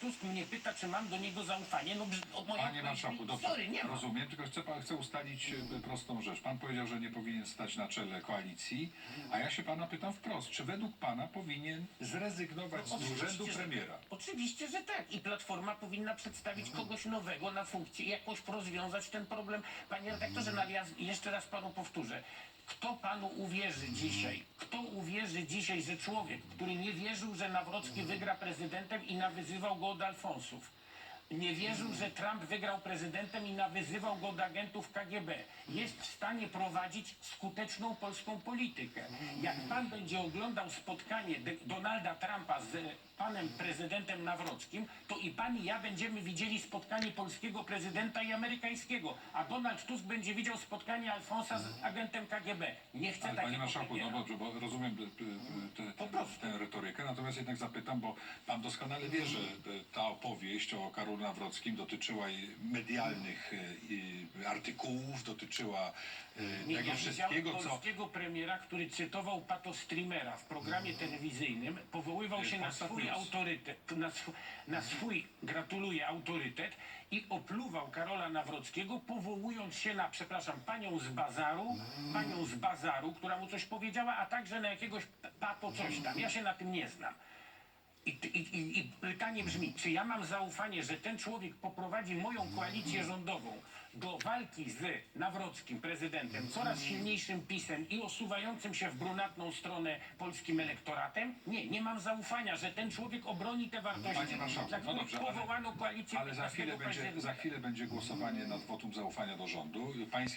Donald Tusk mnie pyta, czy mam do niego zaufanie, no brz- od mojej Panie marszałku, dobrze, sorry, nie rozumiem, tylko chcę, pa- chcę ustalić e, prostą rzecz. Pan powiedział, że nie powinien stać na czele koalicji, a ja się pana pytam wprost, czy według pana powinien zrezygnować z Oczywiście, urzędu że- premiera? Oczywiście, że tak. I Platforma powinna przedstawić kogoś nowego na funkcję jakoś rozwiązać ten problem. Panie redaktorze, no ale ja jeszcze raz panu powtórzę. Kto panu uwierzy dzisiaj? Kto uwierzy dzisiaj, że człowiek, który nie wierzył, że Nawrocki wygra prezydentem i nawyzywał go od Alfonsów, nie wierzył, że Trump wygrał prezydentem i nawyzywał go od agentów KGB. Jest w stanie prowadzić skuteczną polską politykę. Jak pan będzie oglądał spotkanie De- Donalda Trumpa z e, panem prezydentem Nawrockim, to i pan i ja będziemy widzieli spotkanie polskiego prezydenta i amerykańskiego, a Donald Tusk będzie widział spotkanie Alfonsa z agentem KGB. Nie chcę Ale panie takiego marszałku, no premiera. dobrze, bo rozumiem Po te, prostu. tę retorykę, natomiast jednak zapytam, bo pan doskonale wie, że e, ta opowieść o Karolu Nawrockim dotyczyła medialnych e, artykułów, dotyczyła e, Nie, tego ja wszystkiego, co... polskiego premiera, który cytował patostreamera w programie telewizyjnym, powoływał Jest się na Polsat swój News. autorytet, na, sw- na swój, gratuluję, autorytet i opluwał Karola Nawrockiego, powołując się na, przepraszam, panią z bazaru, panią z bazaru, która mu coś powiedziała, a także na jakiegoś papo coś tam. Ja się na tym nie znam. I, i, i, I pytanie brzmi, czy ja mam zaufanie, że ten człowiek poprowadzi moją koalicję rządową do walki z Nawrockim prezydentem, coraz silniejszym pisem i osuwającym się w brunatną stronę polskim elektoratem? Nie, nie mam zaufania, że ten człowiek obroni te wartości, Panie marszałku, dla no których dobrze, ale- powołano koalicję Ale za 15 chwilę, będzie, za chwilę będzie głosowanie nad wotum zaufania do rządu. Pański